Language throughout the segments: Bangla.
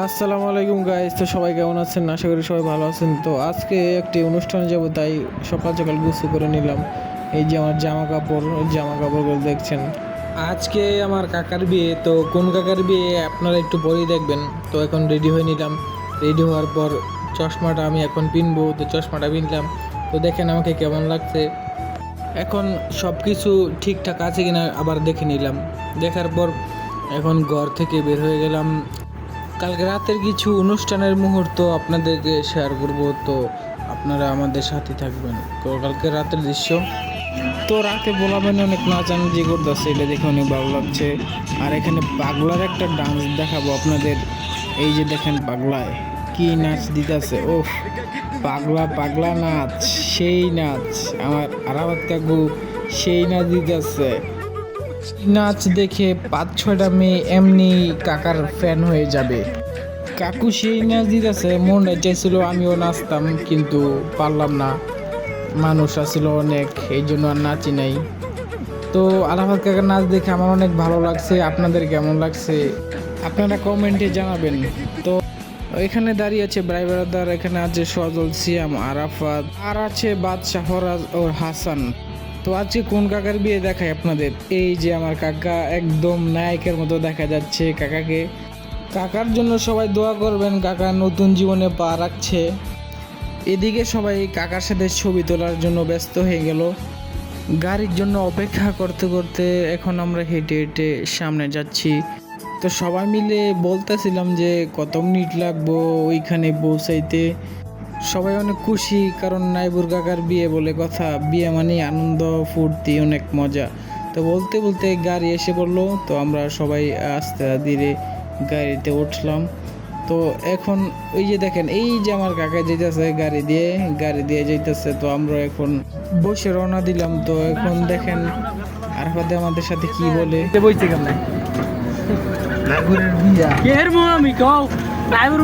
আসসালামু আলাইকুম গাইজ তো সবাই কেমন আছেন? আশা করি সবাই ভালো আছেন। তো আজকে একটি অনুষ্ঠানে যাব, তাই সকাল সকাল গুছু করে নিলাম। এই যে আমার জামা কাপড় জামা কাপড়গুলো দেখছেন। আজকে আমার কাকার বিয়ে, তো কোন কাকার বিয়ে আপনারা একটু পরেই দেখবেন। তো এখন রেডি হয়ে নিলাম। রেডি হওয়ার পর চশমাটা আমি এখন পিনবো, তো চশমাটা পিনলাম। তো দেখেন আমাকে কেমন লাগছে। এখন সব কিছু ঠিকঠাক আছে কিনা আবার দেখে নিলাম। দেখার পর এখন ঘর থেকে বের হয়ে গেলাম। কালকে রাতের কিছু অনুষ্ঠানের মুহূর্ত আপনাদেরকে শেয়ার করব, তো আপনারা আমাদের সাথে থাকবেন। তো কালকে রাতের দৃশ্য। তো রাতে বলাবেন অনেক নাচানাচি করতেছে, এটা দেখে অনেক ভালো লাগছে। আর এখানে পাগলার একটা ডান্স দেখাবো আপনাদের। এই যে দেখেন পাগলায় কি নাচ দিতেছে ও পাগলা পাগলা নাচ, সেই নাচ। আমার আরাবাত কাকু সেই নাচ দিতেছে। নাচ দেখে পাঁচ ছয়টা মেয়ে এমনি কাকার ফ্যান হয়ে যাবে। কাকু সেই নাচ দিতেছে, মন চাইছিল আমিও নাচতাম, কিন্তু পারলাম না। মানুষ আসছিল অনেক, এই জন্য আর নাচি নাই। তো আলাহাবাদ কাকার নাচ দেখে আমার অনেক ভালো লাগছে, আপনাদের কেমন লাগছে? আপনারা কমেন্টে জানাবেন। তো এখানে দাঁড়িয়ে আছে ব্রাই এখানে আছে সজল, সিয়াম, আরাফাত, আর আছে বাদশাহরাজ ও হাসান। তো আজকে কোন কাকার বিয়ে দেখায় আপনাদের? এই যে আমার কাকা একদম নায়কের মতো দেখা যাচ্ছে কাকাকে। কাকার জন্য সবাই দোয়া করবেন, কাকা নতুন জীবনে পা রাখছে। এদিকে সবাই কাকার সাথে ছবি তোলার জন্য ব্যস্ত হয়ে গেল। গাড়ির জন্য অপেক্ষা করতে করতে এখন আমরা হেঁটে হেঁটে সামনে যাচ্ছি। তো সবাই মিলে বলতেছিলাম যে কত মিনিট লাগবো ওইখানে পৌঁছাইতে? সবাই অনেক খুশি কারণ নাইবুর কাকার বিয়ে বলে কথা। বিয়ে মানে আনন্দ ফুর্তি অনেক মজা। তো বলতে বলতে গাড়ি এসে পড়ল তো আমরা সবাই আস্তে ধীরে গাড়িতে উঠলাম। তো এখন ওই যে দেখেন এই যে আমার কাকা যেতেছে গাড়ি দিয়ে গাড়ি দিয়ে যাইতেছে তো আমরা এখন বসে রওনা দিলাম। তো এখন দেখেন আর আরফাতে আমাদের সাথে কি বলে? বইতে কেমন? কের আমি কও?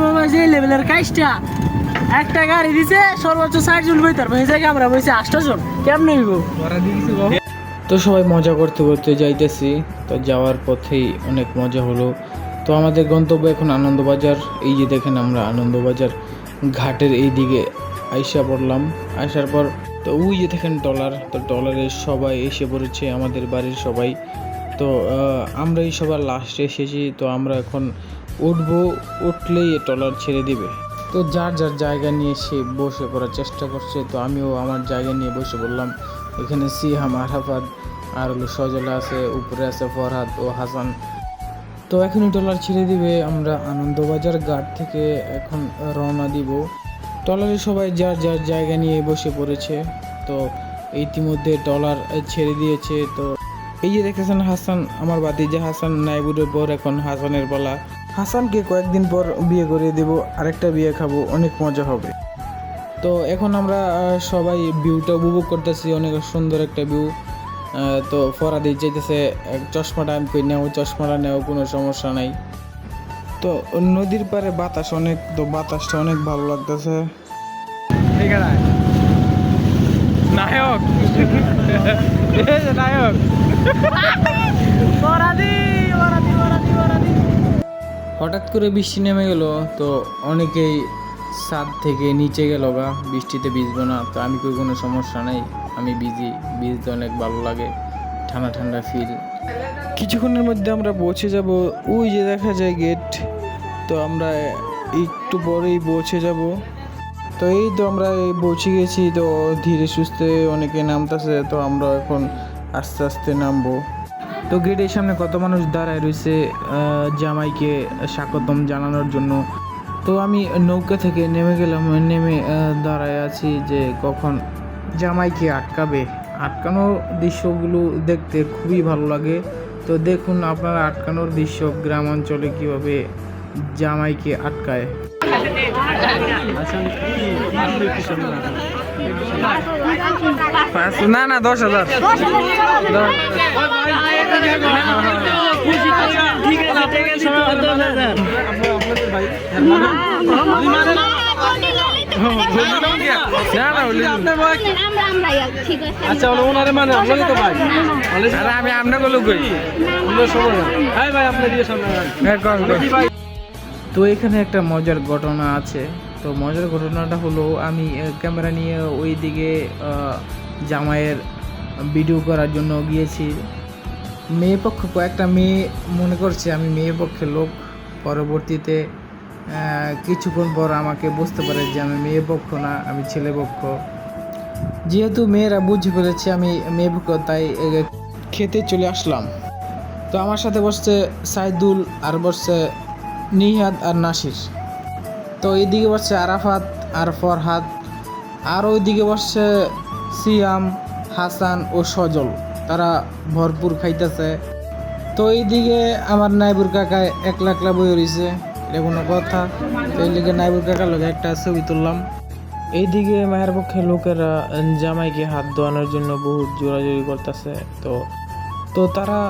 মামা যে লেভেলের কাজটা। একটা গাড়ি দিছে সর্বোচ্চ ষাট জন এই জায়গায় আমরা বইছি আটটা জন। কেমন হইব? তো সবাই মজা করতে করতে যাইতেছি। তো যাওয়ার পথেই অনেক মজা হলো। তো আমাদের গন্তব্য এখন আনন্দবাজার। এই যে দেখেন আমরা আনন্দবাজার ঘাটের এই দিকে আইসা পড়লাম। আসার পর তো ওই যে দেখেন টলার তো টলারে সবাই এসে পড়েছে আমাদের বাড়ির সবাই। তো আহ, আমরা এই সবার লাস্টে এসেছি। তো আমরা এখন উঠবো উঠলেই টলার ছেড়ে দিবে। তো যার যার জায়গা নিয়ে সে বসে পড়ার চেষ্টা করছে, তো আমিও আমার জায়গা নিয়ে বসে বললাম এখানে সিহাম, আরাফাত আর হলো সজলা আছে, উপরে আছে ফরহাদ ও হাসান। তো এখনই ট্রলার ছেড়ে দিবে, আমরা আনন্দবাজার ঘাট থেকে এখন রওনা দিব। ট্রলারে সবাই যার যার জায়গা নিয়ে বসে পড়েছে, তো ইতিমধ্যে ট্রলার ছেড়ে দিয়েছে, তো এই যে দেখতেছেন হাসান, আমার বাতিজা হাসান নাইবুরের পর এখন হাসানের বলা। হাসানকে কয়েকদিন পর বিয়ে করে দেব, আরেকটা বিয়ে খাব, অনেক মজা হবে। তো এখন আমরা সবাই ভিউটা উপভোগ করতেছি, অনেক সুন্দর একটা ভিউ। তো ফরাদি এক চশমাটা আমি কই নেও চশমাটা নেও, কোনো সমস্যা নাই। তো নদীর পারে বাতাস অনেক, তো বাতাসটা অনেক ভালো লাগতেছে। নায়ক এই যে নায়ক। হঠাৎ করে বৃষ্টি নেমে গেল তো অনেকেই ছাদ থেকে নিচে গেল গা বৃষ্টিতে ভিজবো না তো আমি কই কোনো সমস্যা নেই আমি ভিজি ভিজতে অনেক ভালো লাগে ঠান্ডা ঠান্ডা ফিল কিছুক্ষণের মধ্যে আমরা পৌঁছে যাব ওই যে দেখা যায় গেট তো আমরা একটু পরেই পৌঁছে যাব। তো এই তো আমরা এই পৌঁছে গেছি, তো ধীরে সুস্থে অনেকে নামতেছে, তো আমরা এখন আস্তে আস্তে নামবো। তো গেটের সামনে কত মানুষ দাঁড়ায় রয়েছে জামাইকে স্বাগতম জানানোর জন্য। তো আমি নৌকা থেকে নেমে গেলাম, নেমে দাঁড়ায় আছি যে কখন জামাইকে আটকাবে। আটকানো দৃশ্যগুলো দেখতে খুবই ভালো লাগে। তো দেখুন আপনারা আটকানোর দৃশ্য গ্রাম অঞ্চলে কীভাবে জামাইকে আটকায়। না না দশ হাজার। আচ্ছা ওনারে মানে তো ভাই আমি আপনাকে লোক ভাই হ্যাঁ। তো এখানে একটা মজার ঘটনা আছে। তো মজার ঘটনাটা হলো, আমি ক্যামেরা নিয়ে ওই দিকে জামাইয়ের ভিডিও করার জন্য গিয়েছি। মেয়ে পক্ষ, কয়েকটা মেয়ে মনে করছে আমি মেয়ে পক্ষের লোক। পরবর্তীতে কিছুক্ষণ পর আমাকে বুঝতে পারে যে আমি মেয়ে পক্ষ না, আমি ছেলে পক্ষ। যেহেতু মেয়েরা বুঝে ফেলেছে আমি মেয়ে পক্ষ, তাই খেতে চলে আসলাম। তো আমার সাথে বসছে সাইদুল আর বসছে নিহাদ আর নাসির। তো এইদিকে বসছে আরাফাত, আর ফরহাদ, আর ওইদিকে বসছে সিয়াম, হাসান ও সজল। তারা ভরপুর খাইতেছে। তো এইদিকে আমার নাইবুর কাকা একলা একলা বই রয়েছে এটা কোনো কথা। তো এই লিগে নাইবুর কাকার লোক একটা ছবি তুললাম। এইদিকে মায়ের পক্ষে লোকেরা জামাইকে হাত ধোয়ানোর জন্য বহুত জোরাজোরি করতেছে। তো তো তারা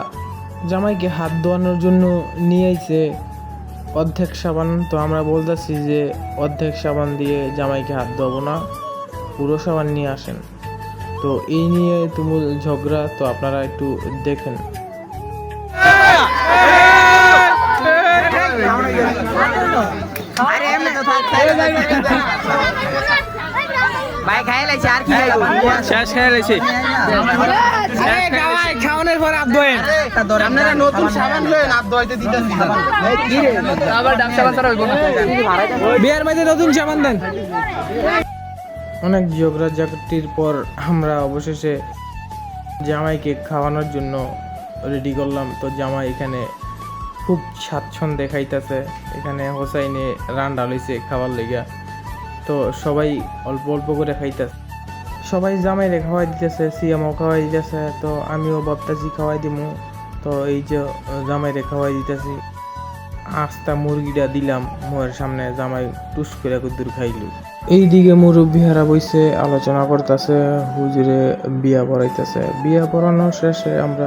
জামাইকে হাত ধোয়ানোর জন্য নিয়ে অর্ধেক সাবান, তো আমরা বলতেছি যে অর্ধেক সাবান দিয়ে জামাইকে হাত দেবো না, পুরো সাবান নিয়ে আসেন। তো এই নিয়ে তুমুল ঝগড়া, তো আপনারা একটু দেখেন। ভাই খাই লাইছে আর কি খাইবো? শেষ খেয়ে রয়েছে খাওয়ানোর পর আপনারা নতুন সাবান লয়েন আপ দইতে দিতেছি আবার ডাব সাবান তারা হইব না। বিয়ার মধ্যে নতুন সাবান দেন। অনেক ঝগড়া ঝাঁটির পর আমরা অবশেষে জামাইকে খাওয়ানোর জন্য রেডি করলাম। তো জামাই এখানে খুব স্বাচ্ছন্দ্যে খাইতেছে। এখানে হোসাইনে রান্না লইছে খাবার লেগা তো সবাই অল্প অল্প করে খাইতেছে। সবাই জামাইরে খাওয়াই দিতেছে সিএমও খাওয়াই দিতেছে, তো আমিও ভাবতেছি খাওয়াই দিমু। তো এই যে জামাইরে খাওয়াই দিতেছি। আস্তা মুরগিটা দিলাম, মোয়ের সামনে জামাই টুস করে কুদ্দুর খাইলু। এইদিকে মুরব্বী হারা বইছে, আলোচনা করতেছে, হুজুরে বিয়া পড়াইতেছে। বিয়া পড়ানো শেষে আমরা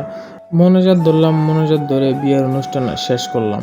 মনোজাত ধরলাম, মনোজাত ধরে বিয়ের অনুষ্ঠান শেষ করলাম।